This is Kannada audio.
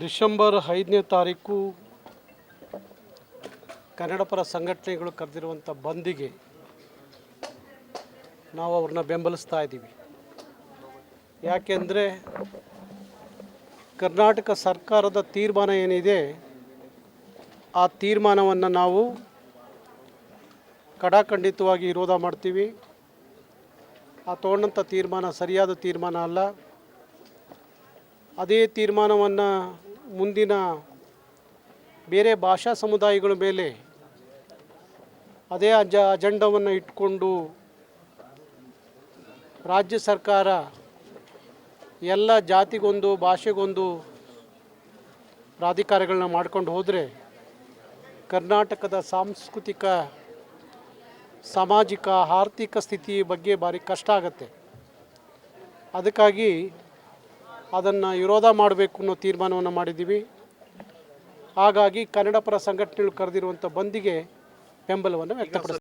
ಡಿಸೆಂಬರ್ ಐದನೇ ತಾರೀಕು ಕನ್ನಡಪರ ಸಂಘಟನೆಗಳು ಕರೆದಿರುವಂಥ ಬಂದಿಗೆ ನಾವು ಅವ್ರನ್ನ ಬೆಂಬಲಿಸ್ತಾ ಇದ್ದೀವಿ. ಯಾಕೆಂದರೆ ಕರ್ನಾಟಕ ಸರ್ಕಾರದ ತೀರ್ಮಾನ ಏನಿದೆ, ಆ ತೀರ್ಮಾನವನ್ನು ನಾವು ಕಡಾಖಂಡಿತವಾಗಿ ವಿರೋಧ ಮಾಡ್ತೀವಿ. ಆ ತೊಗೊಂಡಂಥ ತೀರ್ಮಾನ ಸರಿಯಾದ ತೀರ್ಮಾನ ಅಲ್ಲ. ಅದೇ ತೀರ್ಮಾನವನ್ನು ಮುಂದಿನ ಬೇರೆ ಭಾಷಾ ಸಮುದಾಯಗಳ ಮೇಲೆ ಅದೇ ಅಜ, ಅಜೆಂಡವನ್ನು ಇಟ್ಕೊಂಡು ರಾಜ್ಯ ಸರ್ಕಾರ ಎಲ್ಲ ಜಾತಿಗೊಂದು, ಭಾಷೆಗೊಂದು ಪ್ರಾಧಿಕಾರಗಳನ್ನ ಮಾಡ್ಕೊಂಡು ಹೋದರೆ ಕರ್ನಾಟಕದ ಸಾಂಸ್ಕೃತಿಕ, ಸಾಮಾಜಿಕ, ಆರ್ಥಿಕ ಸ್ಥಿತಿ ಬಗ್ಗೆ ಭಾರಿ ಕಷ್ಟ ಆಗುತ್ತೆ. ಅದಕ್ಕಾಗಿ ಅದನ್ನು ವಿರೋಧ ಮಾಡಬೇಕು ಅನ್ನೋ ತೀರ್ಮಾನವನ್ನು ಮಾಡಿದ್ದೀವಿ. ಹಾಗಾಗಿ ಕನ್ನಡ ಪರ ಸಂಘಟನೆಗಳು ಕರೆದಿರುವಂಥ ಬಂದಿಗೆ ಬೆಂಬಲವನ್ನು ವ್ಯಕ್ತಪಡಿಸ್ತೀವಿ.